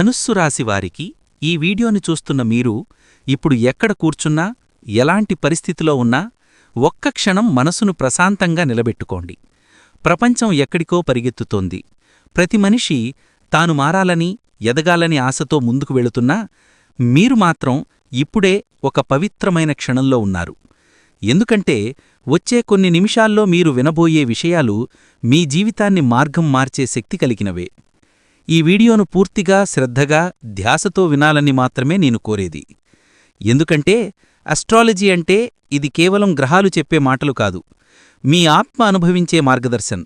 ధనుస్సు రాశి వారికి ఈ వీడియోని చూస్తున్న మీరు ఇప్పుడు ఎక్కడ కూర్చున్నా ఎలాంటి పరిస్థితిలో ఉన్నా ఒక్క క్షణం మనసును ప్రశాంతంగా నిలబెట్టుకోండి. ప్రపంచం ఎక్కడికో పరిగెత్తుతోంది. ప్రతి మనిషి తాను మారాలని ఎదగాలని ఆశతో ముందుకు వెళుతున్నా మీరు మాత్రం ఇప్పుడే ఒక పవిత్రమైన క్షణంలో ఉన్నారు. ఎందుకంటే వచ్చే కొన్ని నిమిషాల్లో మీరు వినబోయే విషయాలు మీ జీవితాన్ని మార్గం మార్చే శక్తి కలిగినవే. ఈ వీడియోను పూర్తిగా శ్రద్ధగా ధ్యాసతో వినాలని మాత్రమే నేను కోరేది. ఎందుకంటే అస్ట్రాలజీ అంటే ఇది కేవలం గ్రహాలు చెప్పే మాటలు కాదు. మీ ఆత్మ అనుభవించే మార్గదర్శన్.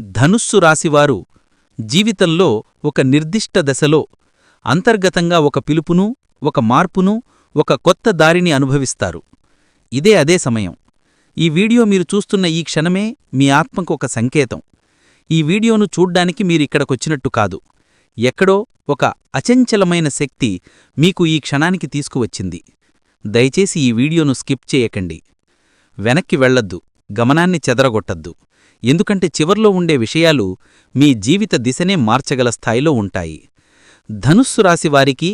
ధనుస్సు రాశివారు జీవితంలో ఒక నిర్దిష్ట దశలో అంతర్గతంగా ఒక పిలుపును ఒక మార్పును ఒక కొత్త దారిని అనుభవిస్తారు. ఇదే అదే సమయం. ఈ వీడియో మీరు చూస్తున్న ఈ క్షణమే మీ ఆత్మకు ఒక సంకేతం. ఈ వీడియోను చూడ్డానికి మీరిక్కడకొచ్చినట్టు కాదు. ఎక్కడో ఒక అచంచలమైన శక్తి మీకు ఈ క్షణానికి తీసుకువచ్చింది. దయచేసి ఈ వీడియోను స్కిప్ చేయకండి. వెనక్కి వెళ్ళొద్దు గమనాన్ని చెదరగొట్టద్దు. ఎందుకంటే చివర్లో ఉండే విషయాలు మీ జీవిత దిశనే మార్చగల స్థాయిలో ఉంటాయి. ధనుస్సు రాశివారికి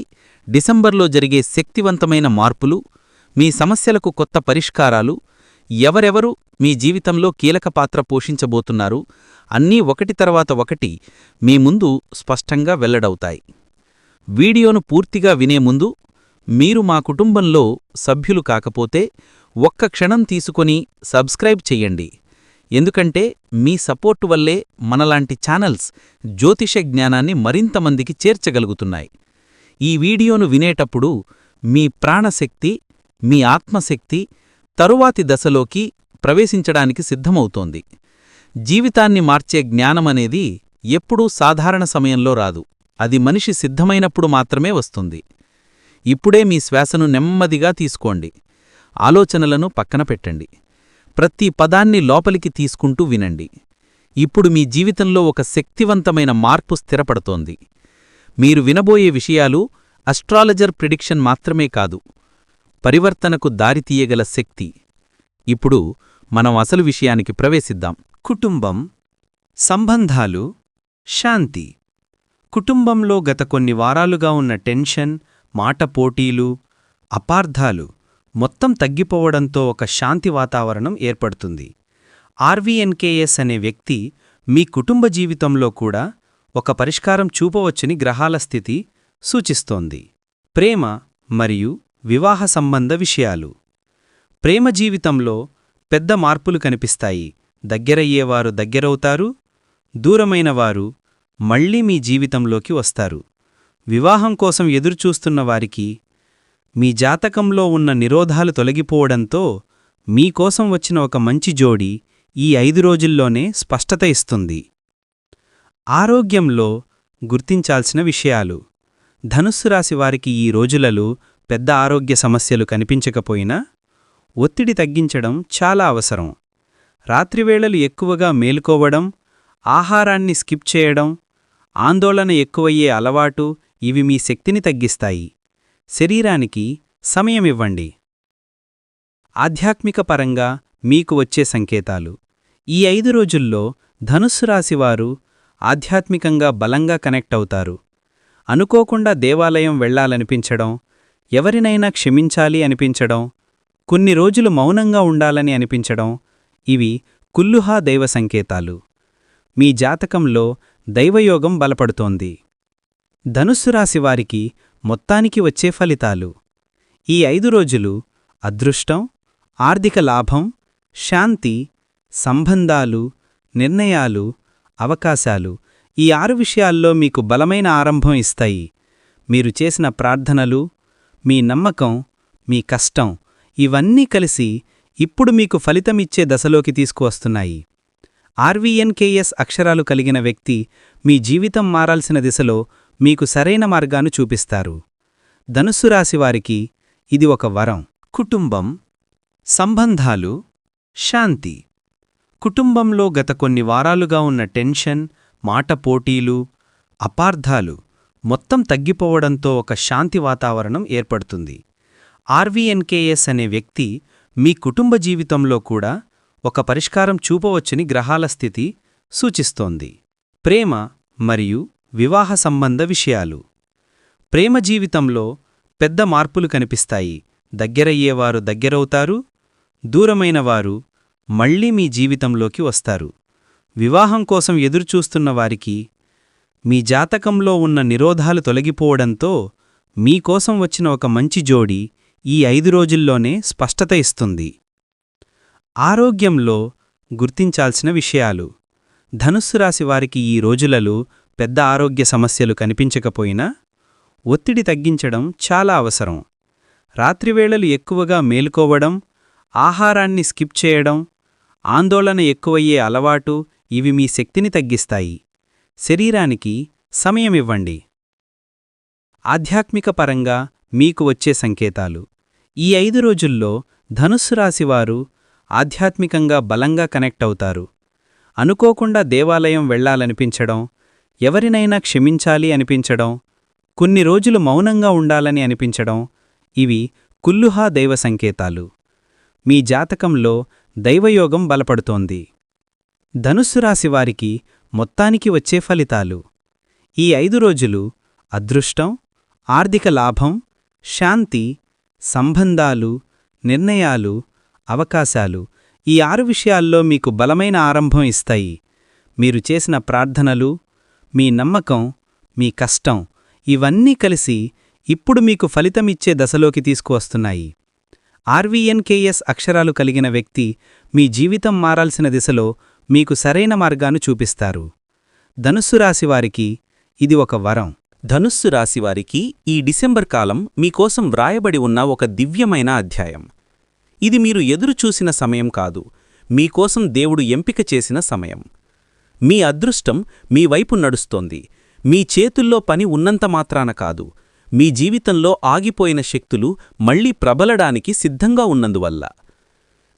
డిసెంబర్లో జరిగే శక్తివంతమైన మార్పులు మీ సమస్యలకు కొత్త పరిష్కారాలు ఎవరెవరు మీ జీవితంలో కీలక పాత్ర పోషించబోతున్నారు అన్నీ ఒకటి తర్వాత ఒకటి మీ ముందు స్పష్టంగా వెల్లడవుతాయి. వీడియోను పూర్తిగా వినే ముందు మీరు మా కుటుంబంలో సభ్యులు కాకపోతే ఒక్క క్షణం తీసుకొని సబ్స్క్రైబ్ చెయ్యండి ఎందుకంటే మీ సపోర్టు వల్లే మనలాంటి ఛానల్స్ జ్యోతిష జ్ఞానాన్ని మరింతమందికి చేర్చగలుగుతున్నాయి. ఈ వీడియోను వినేటప్పుడు మీ ప్రాణశక్తి మీ ఆత్మశక్తి తరువాతి దశలోకి ప్రవేశించడానికి సిద్ధమవుతోంది. జీవితాన్ని మార్చే జ్ఞానమనేది ఎప్పుడూ సాధారణ సమయంలో రాదు. అది మనిషి సిద్ధమైనప్పుడు మాత్రమే వస్తుంది. ఇప్పుడే మీ శ్వాసను నెమ్మదిగా తీసుకోండి. ఆలోచనలను పక్కన పెట్టండి. ప్రతి పదాన్ని లోపలికి తీసుకుంటూ వినండి. ఇప్పుడు మీ జీవితంలో ఒక శక్తివంతమైన మార్పు స్థిరపడుతోంది. మీరు వినబోయే విషయాలు అస్ట్రాలజర్ ప్రిడిక్షన్ మాత్రమే కాదు. పరివర్తనకు దారితీయగల శక్తి. ఇప్పుడు మనం అసలు విషయానికి ప్రవేశిద్దాం. కుటుంబం సంబంధాలు శాంతి. కుటుంబంలో గత కొన్ని వారాలుగా ఉన్న టెన్షన్ మాట పోటీలు అపార్థాలు మొత్తం తగ్గిపోవడంతో ఒక శాంతి వాతావరణం ఏర్పడుతుంది. ఆర్వీఎన్కేఎస్ అనే వ్యక్తి మీ కుటుంబ జీవితంలో కూడా ఒక పరిష్కారం చూపవచ్చని గ్రహాల స్థితి సూచిస్తోంది. ప్రేమ మరియు వివాహ సంబంధ విషయాలు. ప్రేమ జీవితంలో పెద్ద మార్పులు కనిపిస్తాయి. దగ్గరయ్యేవారు దగ్గరవుతారు. దూరమైనవారు మళ్ళీ మీ జీవితంలోకి వస్తారు. వివాహం కోసం ఎదురుచూస్తున్న వారికి మీ జాతకంలో ఉన్న నిరోధాలు తొలగిపోవడంతో మీకోసం వచ్చిన ఒక మంచి జోడి ఈ ఐదు రోజుల్లోనే స్పష్టత ఇస్తుంది. ఆరోగ్యంలో గుర్తించాల్సిన విషయాలు. ధనుస్సు రాశి వారికి ఈ రోజులలో పెద్ద ఆరోగ్య సమస్యలు కనిపించకపోయినా ఒత్తిడి తగ్గించడం చాలా అవసరం. రాత్రివేళలు ఎక్కువగా మేలుకోవడం ఆహారాన్ని స్కిప్ చేయడం ఆందోళన ఎక్కువయ్యే అలవాటు ఇవి మీ శక్తిని తగ్గిస్తాయి. శరీరానికి సమయమివ్వండి ఆధ్యాత్మిక పరంగా మీకు వచ్చే సంకేతాలు. ఈ ఐదు రోజుల్లో ధనుస్సు రాశివారు ఆధ్యాత్మికంగా బలంగా కనెక్ట్ అవుతారు. అనుకోకుండా దేవాలయం వెళ్ళాలనిపించడం ఎవరినైనా క్షమించాలి అనిపించడం కొన్ని రోజులు మౌనంగా ఉండాలని అనిపించడం ఇవి కుల్లుహా దైవ సంకేతాలు. మీ జాతకంలో దైవయోగం బలపడుతోంది. ధనుస్సు రాశివారికి మొత్తానికి వచ్చే ఫలితాలు. ఈ ఐదు రోజులు అదృష్టం ఆర్థిక లాభం శాంతి సంబంధాలు నిర్ణయాలు అవకాశాలు ఈ ఆరు విషయాల్లో మీకు బలమైన ఆరంభం ఇస్తాయి. మీరు చేసిన ప్రార్థనలు మీ నమ్మకం మీ కష్టం ఇవన్నీ కలిసి ఇప్పుడు మీకు ఫలితమిచ్చే దశలోకి తీసుకువస్తున్నాయి. ఆర్వీఎన్కేఎస్ అక్షరాలు కలిగిన వ్యక్తి మీ జీవితం మారాల్సిన దిశలో మీకు సరైన మార్గాన్ని చూపిస్తారు. ధనుస్సు రాశివారికి ఇది ఒక వరం. కుటుంబం సంబంధాలు శాంతి. కుటుంబంలో గత కొన్ని వారాలుగా ఉన్న టెన్షన్ మాట పోటీలు అపార్థాలు మొత్తం తగ్గిపోవడంతో ఒక శాంతి వాతావరణం ఏర్పడుతుంది. ఆర్వీఎన్కేఎస్ అనే వ్యక్తి మీ కుటుంబ జీవితంలో కూడా ఒక పరిష్కారం చూపవచ్చని గ్రహాల స్థితి సూచిస్తోంది. ప్రేమ మరియు వివాహ సంబంధ విషయాలు. ప్రేమ జీవితంలో పెద్ద మార్పులు కనిపిస్తాయి. దగ్గరయ్యేవారు దగ్గరవుతారు. దూరమైన వారు మళ్ళీ మీ జీవితంలోకి వస్తారు. వివాహం కోసం ఎదురుచూస్తున్న వారికి మీ జాతకంలో ఉన్న నిరోధాలు తొలగిపోవడంతో మీకోసం వచ్చిన ఒక మంచి జోడి ఈ ఐదు రోజుల్లోనే స్పష్టత ఇస్తుంది. ఆరోగ్యంలో గుర్తించాల్సిన విషయాలు. ధనుస్సు రాశి వారికి ఈ రోజులలో పెద్ద ఆరోగ్య సమస్యలు కనిపించకపోయినా ఒత్తిడి తగ్గించడం చాలా అవసరం. రాత్రివేళలు ఎక్కువగా మేలుకోవడం ఆహారాన్ని స్కిప్ చేయడం ఆందోళన ఎక్కువయ్యే అలవాటు ఇవి మీ శక్తిని తగ్గిస్తాయి. శరీరానికి సమయమివ్వండి. ఆధ్యాత్మిక పరంగా మీకు వచ్చే సంకేతాలు. ఈ ఐదు రోజుల్లో ధనుస్సు రాశివారు ఆధ్యాత్మికంగా బలంగా కనెక్ట్ అవుతారు. అనుకోకుండా దేవాలయం వెళ్ళాలనిపించడం ఎవరినైనా క్షమించాలి అనిపించడం కొన్ని రోజులు మౌనంగా ఉండాలని అనిపించడం ఇవి కుల్లుహా దైవ సంకేతాలు. మీ జాతకంలో దైవయోగం బలపడుతోంది. ధనుస్సు రాశివారికి మొత్తానికి వచ్చే ఫలితాలు. ఈ ఐదు రోజులు అదృష్టం ఆర్థిక లాభం శాంతి సంబంధాలు నిర్ణయాలు అవకాశాలు ఈ ఆరు విషయాల్లో మీకు బలమైన ఆరంభం ఇస్తాయి. మీరు చేసిన ప్రార్థనలు మీ నమ్మకం మీ కష్టం ఇవన్నీ కలిసి ఇప్పుడు మీకు ఫలితమిచ్చే దశలోకి తీసుకువస్తున్నాయి. ఆర్వీఎన్కేఎస్ అక్షరాలు కలిగిన వ్యక్తి మీ జీవితం మారాల్సిన దిశలో మీకు సరైన మార్గాన్ని చూపిస్తారు. ధనుస్సు రాశివారికి ఇది ఒక వరం. ధనుస్సు రాశివారికి ఈ డిసెంబర్ కాలం మీకోసం వ్రాయబడి ఉన్న ఒక దివ్యమైన అధ్యాయం. ఇది మీరు ఎదురుచూసిన సమయం కాదు. మీకోసం దేవుడు ఎంపిక చేసిన సమయం. మీ అదృష్టం మీ వైపు నడుస్తోంది. మీ చేతుల్లో పని ఉన్నంత మాత్రాన కాదు. మీ జీవితంలో ఆగిపోయిన శక్తులు మళ్ళీ ప్రబలడానికి సిద్ధంగా ఉన్నందువల్ల.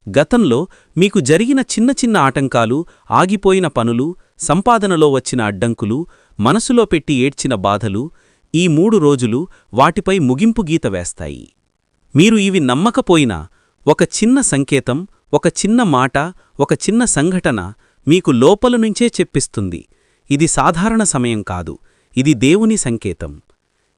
గతంలో మీకు జరిగిన చిన్న చిన్న ఆటంకాలు ఆగిపోయిన పనులు సంపాదనలో వచ్చిన అడ్డంకులు మనసులో పెట్టి ఏడ్చిన బాధలు ఈ మూడు రోజులు వాటిపై ముగింపు గీత వేస్తాయి. మీరు ఇవి నమ్మకపోయినా ఒక చిన్న సంకేతం ఒక చిన్న మాట ఒక చిన్న సంఘటన మీకు లోపల నుంచే చెప్పిస్తుంది. ఇది సాధారణ సమయం కాదు. ఇది దేవుని సంకేతం.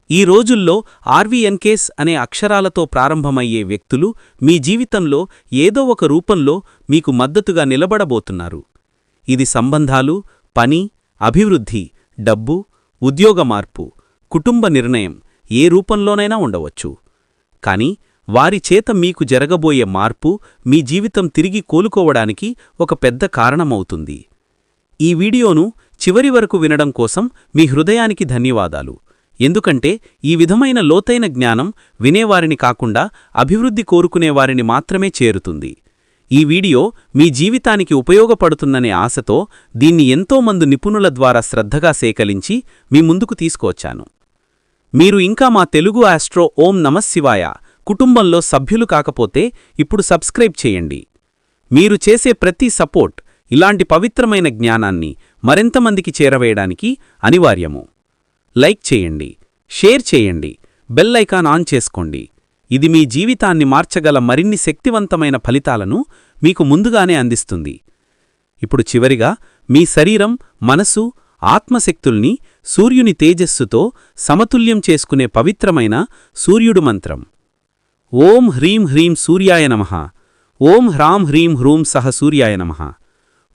ఈ రోజుల్లో ఆర్వీఎన్కేస్ అనే అక్షరాలతో ప్రారంభమయ్యే వ్యక్తులు మీ జీవితంలో ఏదో ఒక రూపంలో మీకు మద్దతుగా నిలబడబోతున్నారు. ఇది సంబంధాలు పని అభివృద్ధి డబ్బు ఉద్యోగ మార్పు కుటుంబ నిర్ణయం ఏ రూపంలోనైనా ఉండవచ్చు. కాని వారి చేత మీకు జరగబోయే మార్పు మీ జీవితం తిరిగి కోలుకోవడానికి ఒక పెద్ద కారణమవుతుంది. ఈ వీడియోను చివరి వరకు వినడం కోసం మీ హృదయానికి ధన్యవాదాలు. ఎందుకంటే ఈ విధమైన లోతైన జ్ఞానం వినేవారిని కాకుండా అభివృద్ధి కోరుకునేవారిని మాత్రమే చేరుతుంది. ఈ వీడియో మీ జీవితానికి ఉపయోగపడుతుందనే ఆశతో దీన్ని ఎంతోమంది నిపుణుల ద్వారా శ్రద్ధగా సేకరించి మీ ముందుకు తీసుకువచ్చాను. మీరు ఇంకా మా తెలుగు ఆస్ట్రో ఓం నమశివాయ కుటుంబంలో సభ్యులు కాకపోతే ఇప్పుడు సబ్స్క్రైబ్ చేయండి. మీరు చేసే ప్రతి సపోర్ట్ ఇలాంటి పవిత్రమైన జ్ఞానాన్ని మరెంతమందికి చేరవేయడానికి అనివార్యము. లైక్ చేయండి షేర్ చేయండి బెల్ ఐకాన్ ఆన్ చేసుకోండి. ఇది మీ జీవితాన్ని మార్చగల మరిన్ని శక్తివంతమైన ఫలితాలను మీకు ముందుగానే అందిస్తుంది. ఇప్పుడు చివరిగా మీ శరీరం మనసు ఆత్మశక్తుల్ని సూర్యుని తేజస్సుతో సమతుల్యం చేసుకునే పవిత్రమైన సూర్యుడు మంత్రం. ఓం హ్రీం హ్రీం సూర్యాయ నమః. ఓం హ్రాం హ్రీం హ్రూం సహ సూర్యాయ నమః.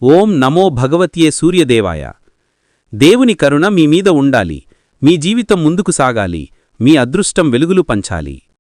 ఓం నమో భగవతియే సూర్యదేవాయ. దేవుని కరుణ మీ మీద ఉండాలి. మీ జీవితం ముందుకు సాగాలి. మీ అదృష్టం వెలుగులు పంచాలి.